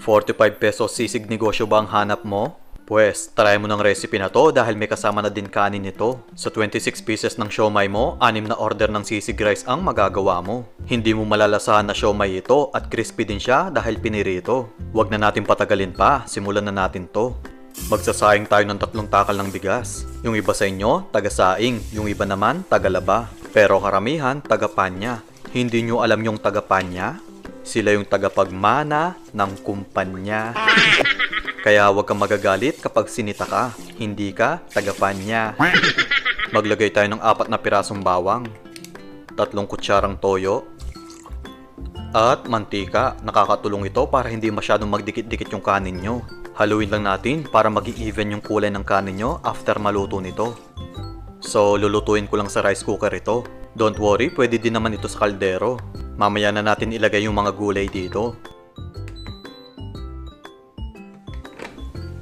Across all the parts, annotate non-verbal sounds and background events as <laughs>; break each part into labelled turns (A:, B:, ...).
A: 45 pesos sisig negosyo ba ang hanap mo? Pwes, try mo ng recipe na to dahil may kasama na din kanin nito. Sa 26 pieces ng siomay mo, anim na order ng sisig rice ang magagawa mo. Hindi mo malalasahan na siomay ito at crispy din siya dahil pinirito. Huwag na natin patagalin pa, simulan na natin to. Magsasayang tayo ng tatlong takal ng bigas. Yung iba sa inyo, taga-saing. Yung iba naman, taga-laba. Pero karamihan, taga-panya. Hindi nyo alam yung taga-panya? Sila yung tagapagmana ng kumpanya. Kaya huwag kang magagalit kapag sinita ka. Hindi ka taga-panya. Maglagay tayo ng apat na pirasong bawang. Tatlong kutsarang toyo. At mantika. Nakakatulong ito para hindi masyadong magdikit-dikit yung kanin nyo. Haluin lang natin para maging even yung kulay ng kanin nyo after maluto nito. So, lulutuin ko lang sa rice cooker ito. Don't worry, pwede din naman ito sa kaldero. Mamaya na natin ilagay yung mga gulay dito.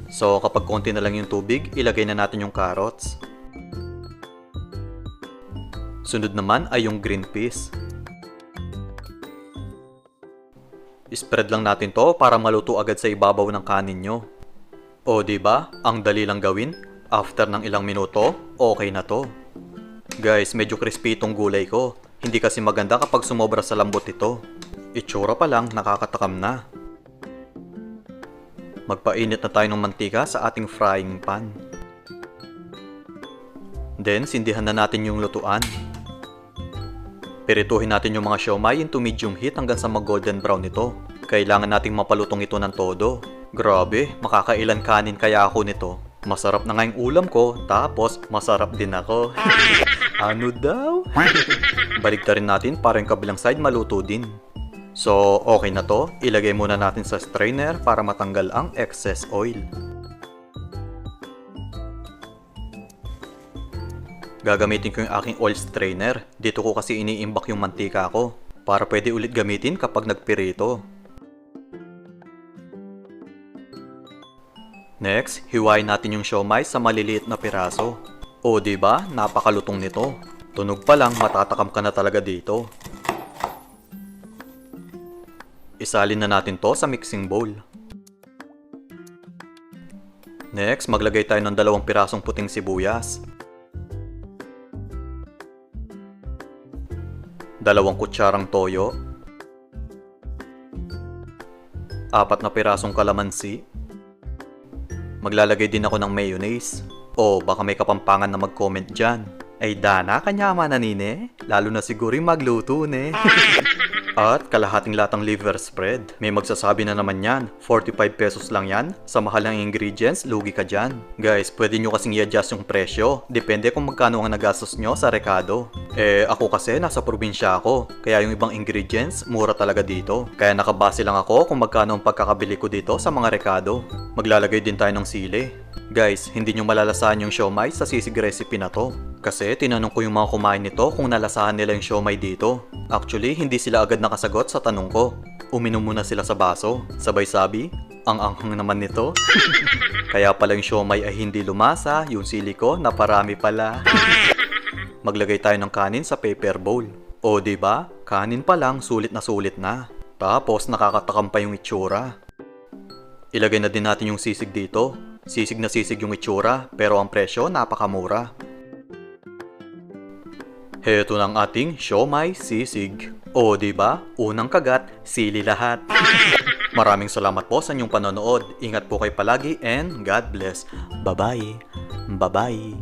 A: So, kapag konti na lang yung tubig, ilagay na natin yung carrots. Sunod naman ay yung green peas. Spread lang natin to para maluto agad sa ibabaw ng kanin nyo. O, ba? Ang dali lang gawin. After ng ilang minuto, okay na to. Guys, medyo crispy itong gulay ko. Hindi kasi maganda kapag sumobra sa lambot ito. Itsura pa lang, nakakatakam na. Magpainit na tayo ng mantika sa ating frying pan. Then, sindihan na natin yung lutuan. Pirituhin natin yung mga siomay into medium heat hanggang sa mag-golden brown ito. Kailangan nating mapalutong ito ng todo. Grabe, makakailan kanin kaya ako nito. Masarap na nga yung ulam ko, tapos masarap din ako. <laughs> ano daw? <laughs> Balik rin natin para yung kabilang side maluto din. So, okay na to. Ilagay muna natin sa strainer para matanggal ang excess oil. Gagamitin ko yung aking oil strainer. Dito ko kasi iniimbak yung mantika ko. Para pwede ulit gamitin kapag nagpirito. Next, hiwain natin yung siomay sa maliliit na piraso. O ba, napakalutong nito. Tunog pa lang, matatakam ka na talaga dito. Isalin na natin to sa mixing bowl. Next, maglagay tayo ng dalawang pirasong puting sibuyas. Dalawang kutsarang toyo. Apat na pirasong kalamansi. Maglalagay din ako ng mayonnaise. O baka may kapampangan na mag-comment dyan. Ay dana kanyama na nine. Lalo na siguro yung magluto ne. <laughs> At kalahating latang liver spread. May magsasabi na naman yan, 45 pesos lang yan. Sa mahal ng ingredients, lugi ka dyan. Guys, pwede nyo kasing i-adjust yung presyo. Depende kung magkano ang nagastos nyo sa rekado. Eh, ako kasi nasa probinsya ako. Kaya yung ibang ingredients, mura talaga dito. Kaya nakabase lang ako kung magkano ang pagkakabili ko dito sa mga rekado. Maglalagay din tayo ng sili. Guys, hindi nyo malalasahan yung siomay sa sisig recipe na to. Kasi tinanong ko yung mga kumain nito kung nalasahan nila yung siomay dito. Actually, hindi sila agad nakasagot sa tanong ko. Uminom muna sila sa baso. Sabay sabi, ang anghang naman nito. <laughs> Kaya pala yung siomay ay hindi lumasa, yung sili ko na parami pala. <laughs> Maglagay tayo ng kanin sa paper bowl. O ba? Kanin pa lang, sulit na sulit na. Tapos nakakatakam pa yung itsura. Ilagay na din natin yung sisig dito. Sisig na sisig yung itsura, pero ang presyo napakamura. Heto ng ating siomay sisig. O ba? Unang kagat, sili lahat. Maraming salamat po sa inyong panonood. Ingat po kayo palagi and God bless. Bye-bye. Bye-bye.